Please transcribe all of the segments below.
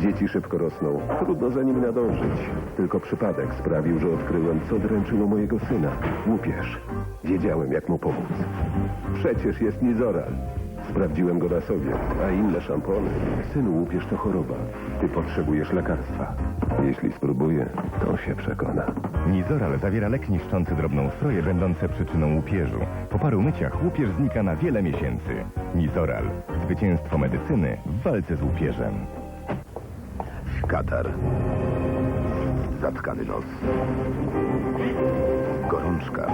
Dzieci szybko rosną. Trudno za nimi nadążyć. Tylko przypadek sprawił, że odkryłem, co dręczyło mojego syna. Łupież. Wiedziałem, jak mu pomóc. Przecież jest Nizoral. Sprawdziłem go na sobie, a inne szampony. Synu, łupież to choroba. Ty potrzebujesz lekarstwa. Jeśli spróbuję, to się przekona. Nizoral zawiera lek niszczący drobną stroję, będące przyczyną łupieżu. Po paru myciach łupież znika na wiele miesięcy. Nizoral. Zwycięstwo medycyny w walce z łupieżem. Katar. Zatkany nos. Gorączka.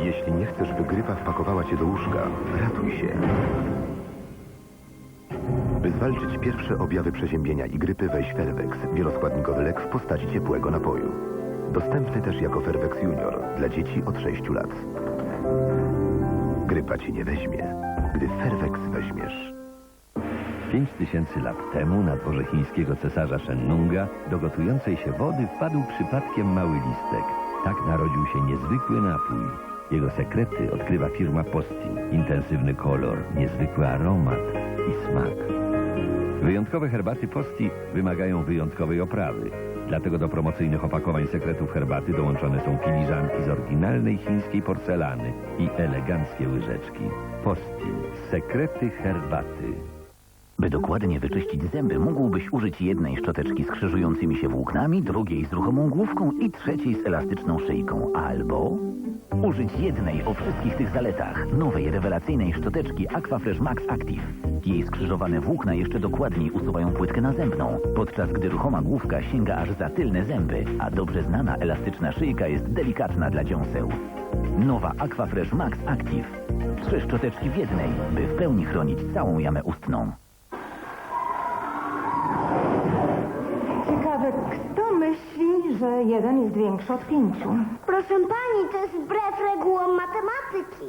Jeśli nie chcesz, by grypa wpakowała cię do łóżka, ratuj się. By zwalczyć pierwsze objawy przeziębienia i grypy, weź Fervex, wieloskładnikowy lek w postaci ciepłego napoju. Dostępny też jako Fervex Junior dla dzieci od 6 lat. Grypa cię nie weźmie, gdy Fervex weźmiesz. Pięć tysięcy lat temu na dworze chińskiego cesarza Shennunga do gotującej się wody wpadł przypadkiem mały listek. Tak narodził się niezwykły napój. Jego sekrety odkrywa firma Posti. Intensywny kolor, niezwykły aromat i smak. Wyjątkowe herbaty Posti wymagają wyjątkowej oprawy. Dlatego do promocyjnych opakowań sekretów herbaty dołączone są filiżanki z oryginalnej chińskiej porcelany i eleganckie łyżeczki. Posti. Sekrety herbaty. By dokładnie wyczyścić zęby, mógłbyś użyć jednej szczoteczki z krzyżującymi się włóknami, drugiej z ruchomą główką i trzeciej z elastyczną szyjką. Albo użyć jednej o wszystkich tych zaletach, nowej rewelacyjnej szczoteczki Aquafresh Max Active. Jej skrzyżowane włókna jeszcze dokładniej usuwają płytkę nazębną, podczas gdy ruchoma główka sięga aż za tylne zęby, a dobrze znana elastyczna szyjka jest delikatna dla dziąseł. Nowa Aquafresh Max Active. Trzy szczoteczki w jednej, by w pełni chronić całą jamę ustną. Że jeden jest większy od pięciu? Proszę pani, to jest wbrew regułom matematyki.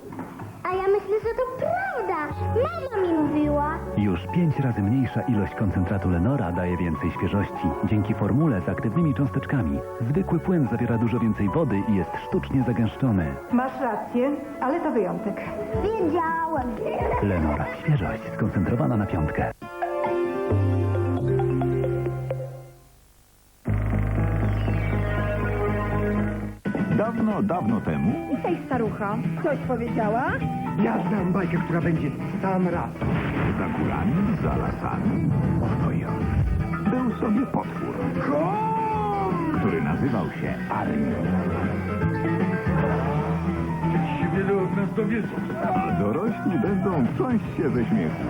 A ja myślę, że to prawda. Mama mi mówiła. Już pięć razy mniejsza ilość koncentratu Lenora daje więcej świeżości. Dzięki formule z aktywnymi cząsteczkami. Zwykły płyn zawiera dużo więcej wody i jest sztucznie zagęszczony. Masz rację, ale to wyjątek. Wiedziałem. Lenora. Świeżość skoncentrowana na piątkę. Dawno, dawno temu Cześć, starucha. Coś powiedziała? Ja znam bajkę, która będzie w sam raz. za górami, za lasami, oj, oj, był sobie potwór, który nazywał się Armio. Wielu od nas dowiedzą. A dorośli będą trząść się ze śmiechu.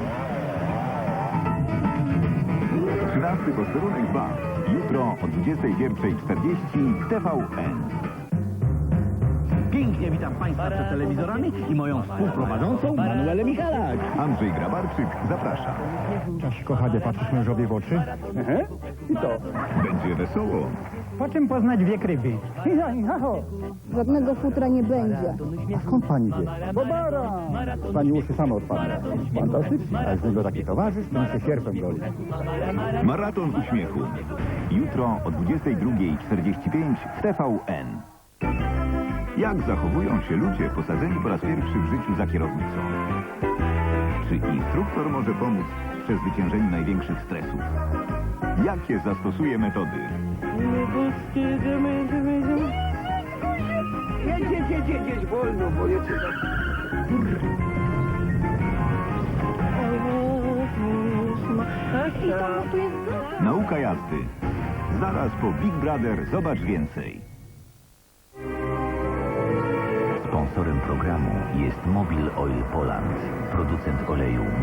13 posterunek 2. Jutro o 21.40 w TVN. Pięknie witam Państwa przed telewizorami i moją współprowadzącą Manuelę Michalak. Andrzej Grabarczyk zaprasza. Cześć, kochanie, patrzysz mężowi w oczy? I to. Będzie wesoło. Po czym poznać wiek ryby? Żadnego futra nie będzie. A skąd pani wie? Bobara! Pani uszy same odpadną. Fantastycznie. A z niego taki towarzysz, to mi się sierpem goli. Maraton uśmiechu. Jutro o 22.45 w TVN. Jak zachowują się ludzie posadzeni po raz pierwszy w życiu za kierownicą? Czy instruktor może pomóc w przezwyciężeniu największych stresów? Jakie zastosuje metody? Jedź, jedź, jedź, jedź, jedź, wolno, bo jedzie Nauka jazdy. Zaraz po Big Brother zobacz więcej. Sponsorem programu jest Mobil Oil Poland, producent oleju